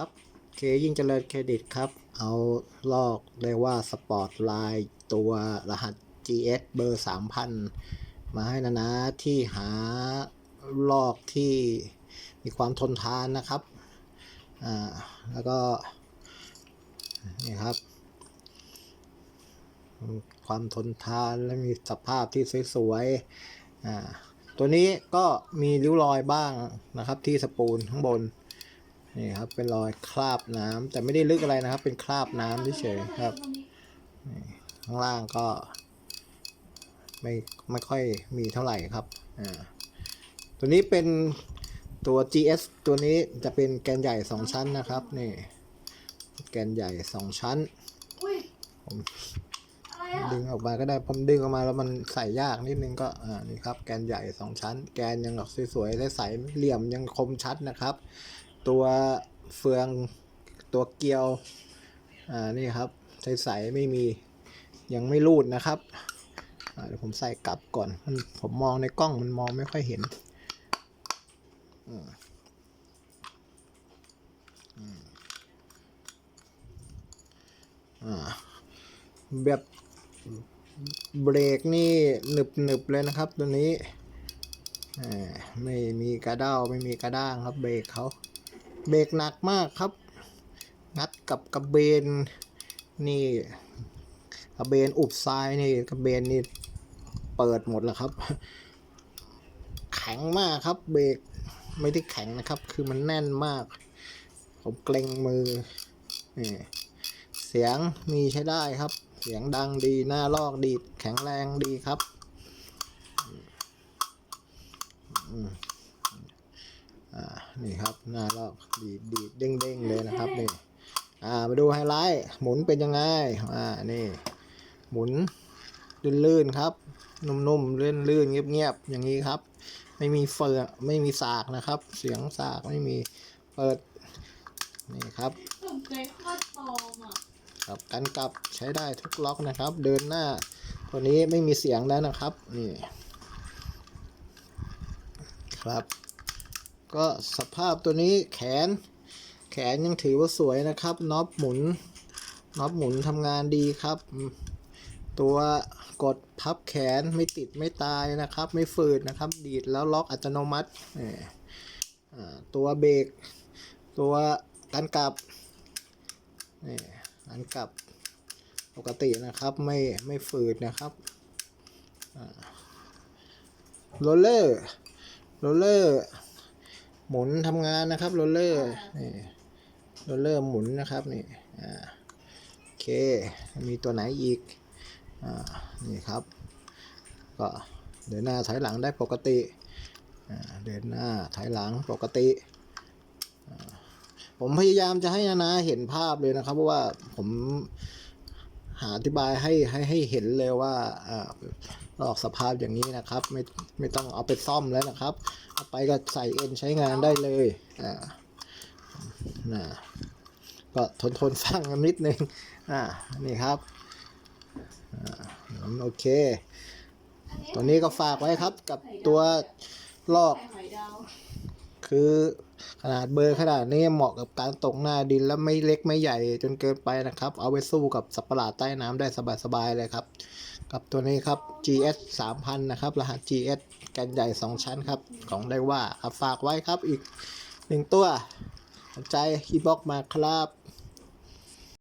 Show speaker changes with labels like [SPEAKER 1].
[SPEAKER 1] ครับเคยิ่งเจริญเครดิตครับ เอาลอกเรียกว่าสปอร์ตไลน์ตัวรหัส GS เบอร์ 3000 มาให้นะนะที่หาลอกที่มีความทนทานนะครับ อ่า แล้วก็ นี่ครับ ความทนทานและมีสภาพที่สวยๆ อ่า ตัวนี้ก็มีริ้วรอยบ้างนะครับที่สปูลข้างบน นี่ครับเป็นรอยคราบน้ำแต่ไม่ได้ลึกอะไรนะครับ เป็นคราบน้ำเฉยๆครับนี่ข้างล่างก็ ไม่ไม่ค่อยมีเท่าไหร่ครับอ่าตัวนี้เป็นตัว GS ตัวนี้จะเป็นแกนใหญ่ 2 ชั้นนะครับนี่แกนใหญ่ 2 ชั้น
[SPEAKER 2] อุ้ย
[SPEAKER 1] ผม
[SPEAKER 2] อะไรอะ
[SPEAKER 1] ดึงออกมาก็ได้ผมดึงออกมาแล้วมันใส่ยากนิดนึงก็อ่านี่ครับแกนใหญ่ 2 ชั้น แกนยังแบบสวยๆใสๆเหลี่ยมยังคมชัดนะครับ ตัวเฟืองตัวเกลียว อ่า นี่ครับ ใสๆไม่มียังไม่รูดนะครับเดี๋ยวผมใส่กลับก่อนมันผมมองในกล้องมันมองไม่ค่อยเห็นอ่าแบบเบรกนี่หนึบหนึบๆเลยนะครับตัวนี้อ่าไม่มีกระเด้าไม่มีกระด้างครับเบรกเขา เบรกหนักมากครับ งัดกับกระเบนนี่กระเบนอุบซ้ายนี่กระเบนนี่เปิดหมดแล้วครับ แข็งมากครับ เบรกไม่ได้แข็งนะครับ คือมันแน่นมาก ผมเกรงมือนี่เสียงมีใช้ได้ครับ เสียงดังดีหน้าลอกดี แข็งแรงดีครับ อืม อ่านี่ครับหน้าลอกดีดดีดเด้งเด้งๆเลยนะครับนี่อ่ามาดูไฮไลท์หมุนเป็นยังไงอ่านี่หมุนลื่นๆครับนุ่มๆลื่นๆเงียบๆอย่างนี้ครับ ไม่มีเฟืองไม่มีสากนะครับ เสียงสากไม่มีเปิดนี่ครับ
[SPEAKER 2] ผมเคยคลอดปลอมอะ
[SPEAKER 1] กับกันกลับใช้ได้ทุกล็อกนะครับ เดินหน้าตัวนี้ไม่มีเสียงแล้วนะครับนี่ครับ ก็สภาพตัวนี้แขน แขนยังถือว่าสวยนะครับน็อปหมุนน็อปหมุนทำงานดีครับ ตัวกดพับแขนไม่ติดไม่ตายนะครับ ไม่ฝืดนะครับ ดีดแล้วล็อกอัตโนมัตินี่อ่าตัวเบรกตัวกันกลับนี่กันกลับปกตินะครับไม่ไม่ฝืดนะครับโรลเลอร์โรลเลอร์ หมุนทำงานนะครับโรลเลอร์นี่โรลเลอร์หมุนนะครับนี่อ่าโอเคมีตัวไหนอีกอ่านี่ครับ ก็เดินหน้าถอยหลังได้ปกติอ่าเดินหน้าถอยหลังปกติผมพยายามจะให้นานาเห็นภาพเลยนะครับเพราะว่าผมาอธิบายให้ให้ให้เห็นเลยว่าออกสภาพอย่างนี้นะครับ ไม่ไม่ต้องเอาไปซ่อมแล้วนะครับ เอาไปก็ใส่เอ็นใช้งานได้เลยอ่านะก็ทนทนฟังกันนิดนึงอ่านี่ครับอ่าโอเค ตัวนี้ก็ฝากไว้ครับกับตัวลอกคือ ขนาดเบอร์ขนาดนี้เหมาะกับการตกหน้าดินและไม่เล็กไม่ใหญ่จนเกินไปนะครับ เอาไปสู้กับสัตว์ประหลาดใต้น้ำได้สบายๆเลยครับ กับตัวนี้ครับ GS 3000นะครับ รหัส GS กันใหญ่ 2 ชั้นครับ ของได้ว่าครับฝากไว้ครับอีกหนึ่งตัวสนใจคีบ็อกมาครับ